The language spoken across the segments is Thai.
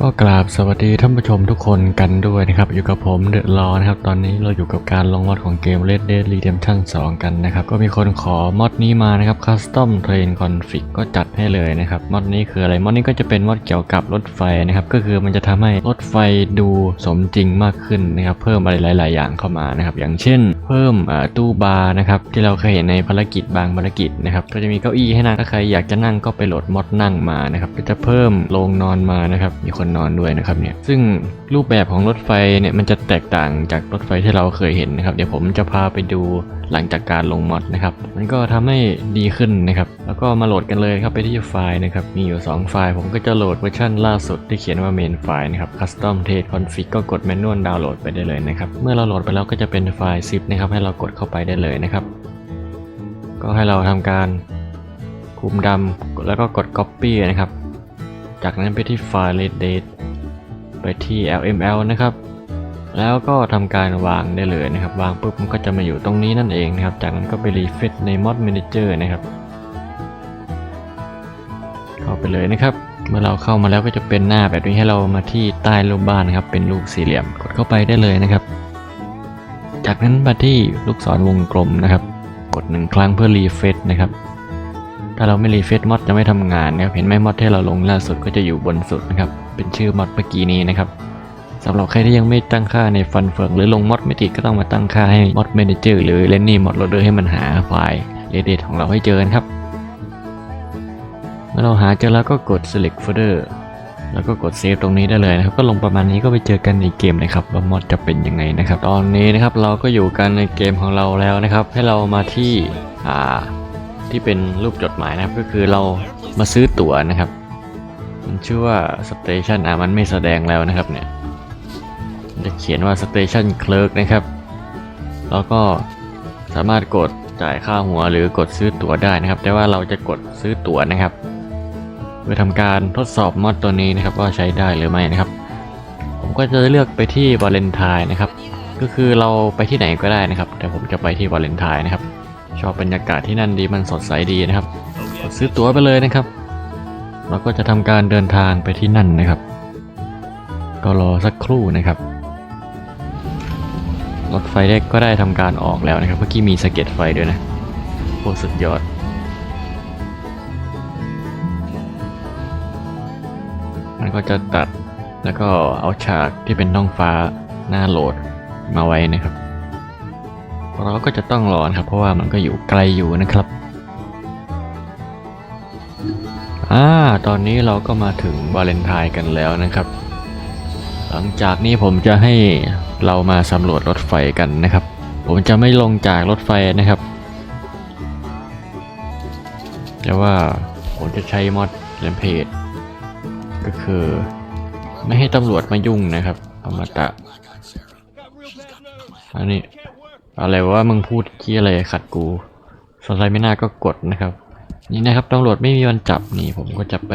ก็กราบสวัสดีท่านผู้ชมทุกคนกันด้วยนะครับ อยู่กับผมเดอะลอนะครับ ตอนนี้เราอยู่กับการลงมอดของเกม Red Dead Redemption 2 กันนะครับ ก็มีคนขอมอดนี้มานะครับ Custom Train Config ก็จัดให้เลยนะครับมอดนี้คืออะไรมอดนี้ก็จะเป็นมอดเกี่ยวกับรถไฟนะครับ ก็คือมันจะทำให้รถไฟดูสมจริงมากขึ้นนะครับ เพิ่มอะไรหลาย ๆ อย่างเข้ามานะครับ อย่างเช่น เพิ่มตู้บาร์นะครับที่เราเคยเห็นในภารกิจบางภารกิจนะครับก็จะมีเก้าอี้ให้นั่งถ้าใครอยากจะนั่งก็ไปโหลดมอดนั่งมานะครับก็จะเพิ่มโรงนอนมานะครับมีคนนอนด้วยนะครับเนี่ยซึ่งรูปแบบของรถไฟเนี่ยมันจะแตกต่างจากรถไฟที่เราเคยเห็นนะครับ เดี๋ยวผมจะพาไปดูหลังจากการลงมอดนะครับมันก็ทำให้ดีขึ้นนะครับ แล้วก็มาโหลดกันเลยครับไปที่ไฟล์นะครับมีอยู่ 2 ไฟล์ ผมก็จะโหลดเวอร์ชันล่าสุดที่เขียนว่า main ไฟล์นะครับ custom trade config ก็กด manual download ไปได้เลยนะครับเมื่อเราโหลดไปแล้วก็จะเป็นไฟล์ zip นะครับให้เรากดเข้าไปได้เลยนะครับ ก็ให้เราทำการคุมดำแล้วก็กด copy นะครับ จากนั้นไปที่ไฟล์ red date ไปที่ lml นะครับ แล้วก็ทำการวางได้เลยนะครับ วางปุ๊บมันก็จะมาอยู่ตรงนี้นั่นเองนะครับ จากนั้นก็ไปรีเฟซใน mod manager นะครับ เข้าไปเลยนะครับเมื่อเราเข้ามาแล้วก็จะเป็นหน้าแบบนี้ให้เรามาที่ใต้รูปบ้านนะครับ เป็นรูปสี่เหลี่ยมกดเข้าไปได้เลยนะครับ จากนั้นมาที่ลูกศรวงกลมนะครับ กดหนึ่งครั้งเพื่อรีเฟซนะครับ ถ้าเราไม่รีเฟซมอดจะไม่ทำงานนะครับ เห็นไหมมอดที่เราลงล่าสุดก็จะอยู่บนสุดนะครับ เป็นชื่อมอดเมื่อกี้นี้นะครับสำหรับใครที่ยังไม่ตั้งค่าในฟันเฟืองหรือลงมอดไม่ติดก็ต้องมาตั้งค่าให้มอด Manager หรือ l e n n y Mod Loader ให้มันหาไฟล์ Reddit ของเราให้เจอกันครับ เมื่อเราหาเจอแล้วก็กด select folder แล้วก็กด save ตรงนี้ได้เลยนะครับ ก็ลงประมาณนี้ก็ไปเจอกันในเกมนะครับว่ามอดจะเป็นยังไงนะครับ ตอนนี้นะครับเราก็อยู่กันในเกมของเราแล้วนะครับ ให้เรามาที่อ่า ที่เป็นรูปจดหมายนะครับ ก็คือเรามาซื้อตั๋วนะครับ มันชื่อว่า station อะมันไม่แสดงแล้วนะครับเนี่ยจะเขียนว่า Station Clerk นะครับ แล้วก็สามารถกดจ่ายค่าหัวหรือกดซื้อตั๋วได้นะครับ แต่ว่าเราจะกดซื้อตั๋วนะครับ เพื่อทำการทดสอบมอดตัวนี้นะครับว่าใช้ได้หรือไม่นะครับ ผมก็จะเลือกไปที่วาเลนไทน์นะครับ ก็คือเราไปที่ไหนก็ได้นะครับ แต่ผมจะไปที่วาเลนไทน์นะครับ ชอบบรรยากาศที่นั่นดีมันสดใสดีนะครับกดซื้อตั๋วไปเลยนะครับ เราก็จะทำการเดินทางไปที่นั่นนะครับ ก็รอสักครู่นะครับ รถไฟได้ก็ได้ทำการออกแล้วนะครับ เมื่อกี้มีสะเก็ดไฟด้วยนะโคตรสุดยอดมันก็จะตัดแล้วก็เอาฉากที่เป็นท้องฟ้าหน้าโหลดมาไว้นะครับ เราก็จะต้องรอนะครับ เพราะว่ามันก็อยู่ไกลอยู่นะครับอ่าตอนนี้เราก็มาถึงวาเลนไทน์กันแล้วนะครับ หลังจากนี้ผมจะให้เรามาสำรวจรถไฟกันนะครับ ผมจะไม่ลงจากรถไฟนะครับแต่ว่าผมจะใช้มอดเลมเพจก็คือ ไม่ให้ตำรวจมายุ่งนะครับอมตะอันนี้ อะไรว่ามึงพูดกี้อะไรขัดกูสนใจไม่น่าก็กดนะครับ นี่นะครับตำรวจไม่มีวันจับนี่ผมก็จะไป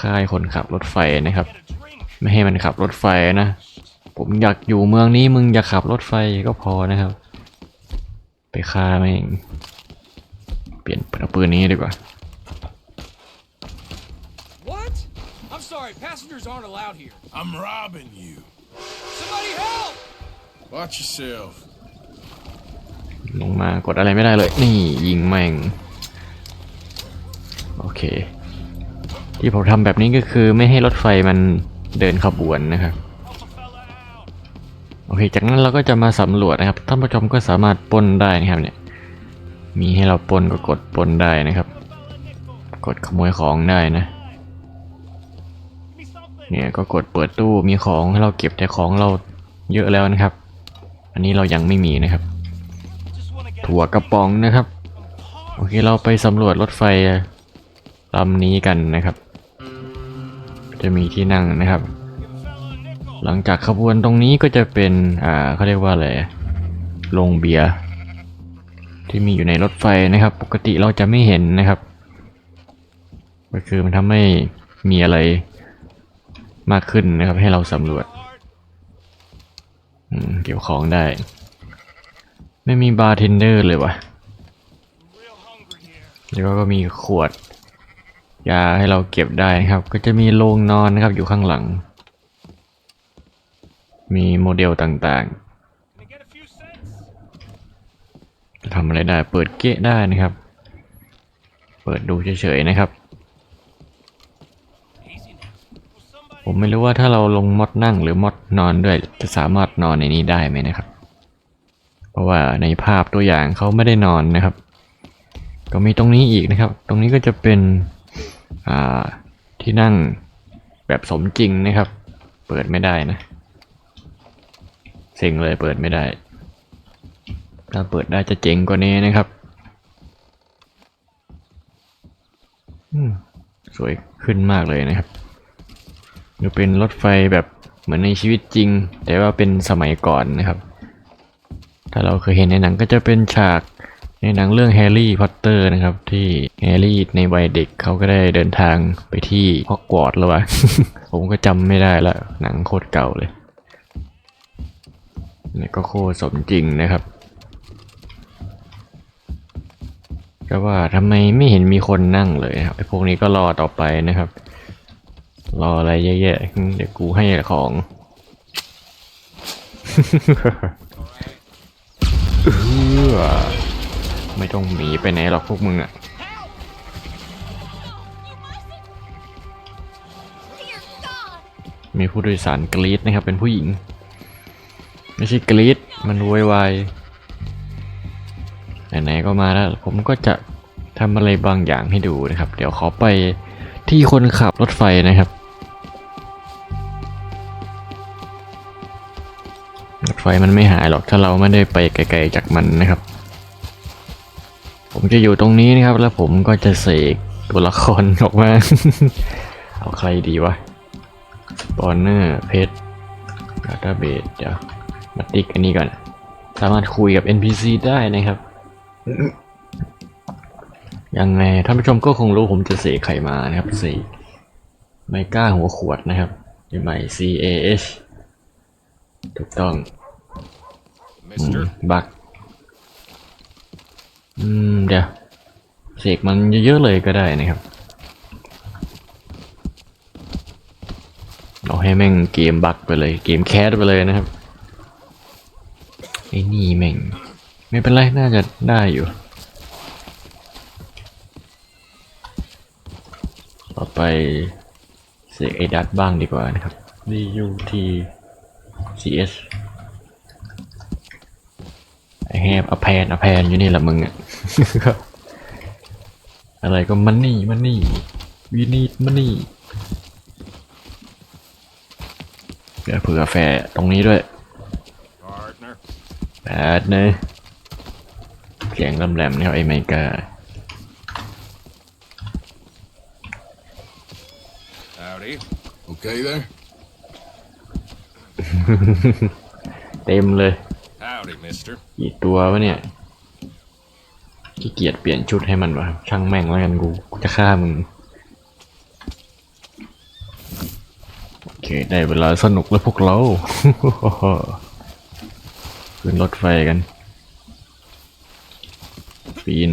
ค่ายคนขับรถไฟนะครับ ไม่ให้มันขับรถไฟนะ ผมอยากอยู่เมืองนี้มึงอย่าขับรถไฟก็พอนะครับ ไปฆ่าแม่งเปลี่ยนเอาปืนนี้ดีกว่า What? I'm sorry, passengers aren't allowed here. I'm robbing you. Somebody help! Watch yourself. ลงมากดอะไรไม่ได้เลย นี่ยิงแม่ง โอเค ที่ผมทำแบบนี้ก็คือไม่ให้รถไฟมันเดินขบวนนะครับโอเคจากนั้นเราก็จะมาสำรวจนะครับท่านผู้ชมก็สามารถปนได้นะครับเนี่ยมีให้เราปนก็กดปนได้นะครับ กดขโมยของได้นะเนี่ยก็กดเปิดตู้มีของให้เราเก็บแต่ของเราเยอะแล้วนะครับ อันนี้เรายังไม่มีนะครับ ถั่วกระป๋องนะครับ โอเคเราไปสำรวจรถไฟลำนี้กันนะครับ จะมีที่นั่งนะครับ หลังจากขบวนตรงนี้ก็จะเป็นอ่าเขาเรียกว่าอะไรโรงเบียร์ที่มีอยู่ในรถไฟนะครับ ปกติเราจะไม่เห็นนะครับ ก็คือมันทำให้มีอะไรมากขึ้นนะครับให้เราสำรวจอืมเก็บของได้ ไม่มีบาร์เทนเดอร์เลยวะแล้วก็มีขวดยาให้เราเก็บได้ครับ ก็จะมีโรงนอนนะครับอยู่ข้างหลัง มีโมเดลต่างๆทำอะไรได้ เปิดเกะได้นะครับ เปิดดูเฉยๆนะครับ ผมไม่รู้ว่าถ้าเราลงมอดนั่งหรือมอดนอนด้วย จะสามารถนอนในนี้ได้ไหมนะครับ เพราะว่าในภาพตัวอย่างเขาไม่ได้นอนนะครับ ก็มีตรงนี้อีกนะครับ ตรงนี้ก็จะเป็นที่นั่งแบบสมจริงนะครับ เปิดไม่ได้นะเซ็งเลยเปิดไม่ได้ ถ้าเปิดได้จะเจ๋งกว่านี้นะครับสวยขึ้นมากเลยนะครับดูเป็นรถไฟแบบเหมือนในชีวิตจริง แต่ว่าเป็นสมัยก่อนนะครับ ถ้าเราเคยเห็นในหนังก็จะเป็นฉากในหนังเรื่องแฮร์รี่พอตเตอร์นะครับ ที่แฮร์รี่ในวัยเด็กเขาก็ได้เดินทางไปที่ฮอกวอตส์แล้ววะผมก็จำไม่ได้ละหนังโคตรเก่าเลยนี่ก็โคตรสมจริงนะครับก็ว่าทำไมไม่เห็นมีคนนั่งเลยครับไอ้พวกนี้ก็รอต่อไปนะครับ รออะไรเยอะๆเดี๋ยวกูให้ของ เออไม่ต้องหนีไปไหนหรอกพวกมึงอะมีผู้โดยสารกรีดนะครับ เป็นผู้หญิง ไม่ใช่กรีดมันโวยวายไหนๆก็มาแล้ว ผมก็จะทำอะไรบางอย่างให้ดูนะครับ เดี๋ยวขอไปที่คนขับรถไฟนะครับ ไฟมันไม่หายหรอกถ้าเราไม่ได้ไปไกลๆจากมันนะครับ ผมจะอยู่ตรงนี้นะครับ แล้วผมก็จะเสกตัวละครออกมา เอาใครดีวะสปอนเนอร์เพจดัตต้าเบสเดี๋ยวมาติ๊กอันนี้ก่อน สามารถคุยกับ NPC ได้นะครับ ยังไงท่านผู้ชมก็คงรู้ผมจะเสกไข่มานะครับเสกไมก้าหัวขวดนะครับใหม่ C A H ถูกต้อง บักอืมเดี๋ยวเสกมันเยอะๆเลยก็ได้นะครับเอาให้แม่งเกมบักไปเลย เกมแคสไปเลยนะครับไอ้นี่แม่ง ไม่เป็นไร น่าจะได้อยู่ ต่อไปเสกไอ้ดัตบ้างดีกว่านะครับ D U T C S T C S ไอแฮปอแพนอแพนอยู่นี่แหละมึงอะอะไรก็มันนี่มันนี่วีนีดมันนี่เดี๋ยวเผื่อแฟร์ตรงนี้ด้วย Partner. แปดเนยเสียงลำแหลมเนี่ยไอ้ไมกา Howdy. Okay there? เต็มเลย Howdy, mister. กี่ตัววะเนี่ยขี้เกียจเปลี่ยนชุดให้มันวะช่างแม่งแล้วกันกูกูจะฆ่ามึงโอเคได้เวลาสนุกแล้วพวกเรา ขึ้นรถไฟกัน ปีน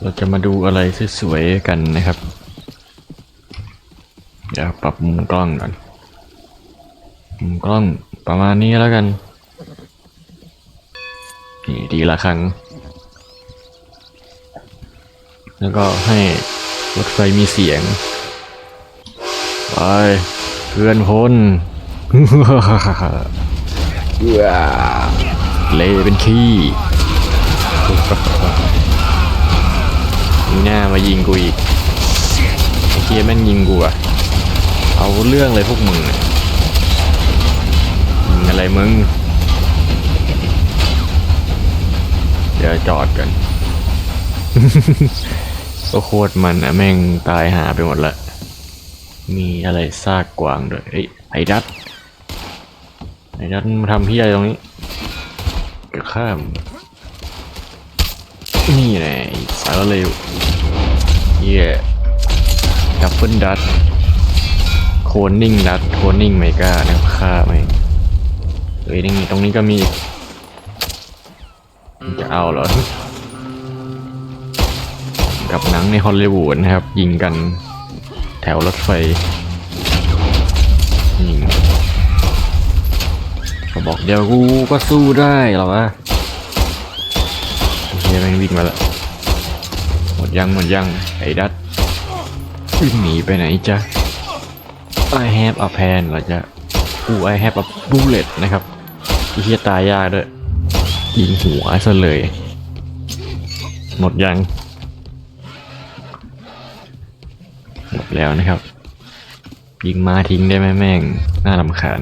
เราจะมาดูอะไรสวยๆกันนะครับ เดี๋ยวปรับมุมกล้องก่อน มุมกล้องประมาณนี้แล้วกัน นี่ดีละครั้ง แล้วก็ให้รถไฟมีเสียง ไปเพื่อนพลว้าเละเป็นขี้มีหน้ามายิงกูอีกไอ้เคียแม่งยิงกูอะเอาเรื่องเลยพวกมึงอะยิง อะไรมึง เดี๋ยวจอดกัน ก็โคตรมันอะแม่งตายหาไปหมดละ มีอะไรซากกวางด้วยเอ้ยไอ้ดัดไอ้ดัดมาทำพี่อะไรตรงนี้ก็ข้าม นี่แหละไอ้สารเลวเย่ดับเบิลดัตโคนนิ่งดัตโคนนิ่งไมก้านะครับฆ่าไหมง เฮ้ยนี่ตรงนี้ก็มีอีกมึงจะเอาเหรอกับหนังในฮอลลีวูดนะครับ ยิงกันแถวรถไฟยิงก็บอกเดี๋ยวกูก็สู้ได้หรอวะเฮียแม่งวิ่งมาแล้วหมดยังหมดยังไอ้ดัดวิ่งหนีไปไหนจ๊ะ I have a plan เหรอจ๊ะกู I have a bullet นะครับไอ้ เฮียตายยากด้วยยิงหัวซะเลย หมดยัง หมดแล้วนะครับ ยิงมาทิ้งได้ไหมแม่ง น่าลำคาญ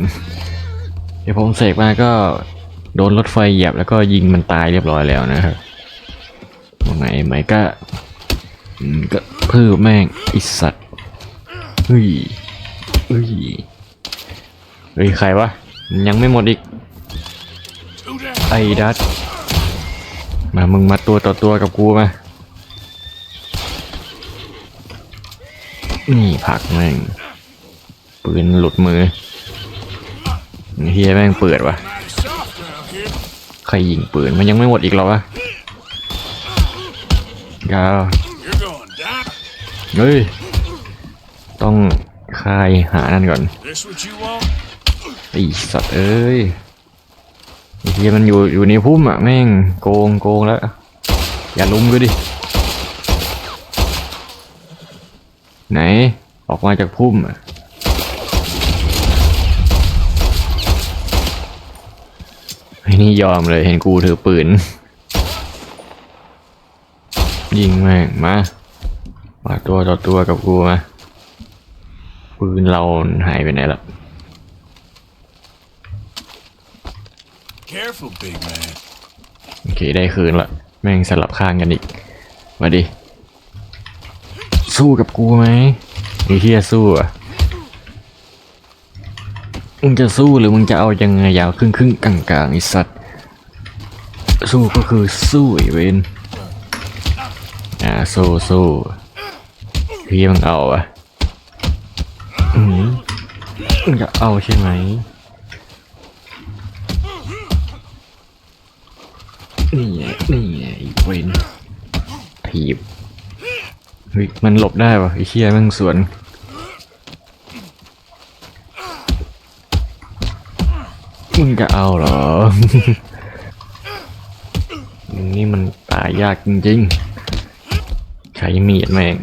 เดี๋ยวผมเสกมาก็โดนรถไฟเหยียบแล้วก็ยิงมันตายเรียบร้อยแล้วนะครับตรงไหนไหมก็ก็เพิ่มแม่งอิสัตว์เฮ้ยเฮ้ยเฮ้ยใครวะ ยังไม่หมดอีก ไอ้ดัดมามึงมาตัวต่อตัวกับกูมา นี่ผักแม่ง ปืนหลุดมือเฮียแม่งเปิดวะใครยิงปืนมันยังไม่หมดอีกหรอวะยาวเฮ้ย ต้องคายหานั่นก่อนไอสัตว์เอ้ย เฮียมันอยู่อยู่ในพุ่มอะแม่งโกงโกงแล้ว อย่าลุมกูดิ ไหน ออกมาจากพุ่มอะไอ้นี่ยอมเลยเห็นกูถือปืน ยิงแม่งมามาตัวต่อตัวกับกูมาปืนเราหายไปไหนละ Careful, big man. โอเคได้คืนละแม่งสลับข้างกันอีกมาดิ สู้กับกูไหมไอ้เฮียสู้อะมึงจะสู้หรือมึงจะเอายังไงยาวครึ่งครึ่งกลางกลางไอ้สัตว์สู้ก็คือสู้ไอ้เวนอ่าสู้สู้พี่มึงเอาอะอืมมึงจะเอาใช่ไหม นี่ไงนี่ไงอ้เวนถีบเฮ้ยมันหลบได้ปะไอ้เชี่ยแม่งสวนมึงจะเอาเหรอนี่มันตายยากจริงๆ ใช้มีดแม่ง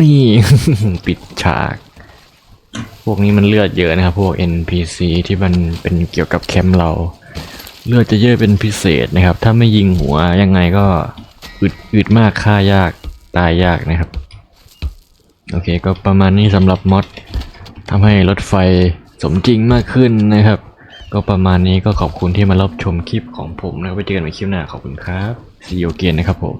นี่ ปิดฉาก พวกนี้มันเลือดเยอะนะครับ พวก NPC ที่มันเป็นเกี่ยวกับแคมป์เรา เลือดจะเยอะเป็นพิเศษนะครับ ถ้าไม่ยิงหัวยังไงก็อึดอึดมากฆ่ายากตายยากนะครับ โอเคก็ประมาณนี้สำหรับมอดทำให้รถไฟสมจริงมากขึ้นนะครับ ก็ประมาณนี้ก็ขอบคุณที่มารับชมคลิปของผมนะครับไว้เจอกันในคลิปหน้าขอบคุณครับ See you again นะครับผม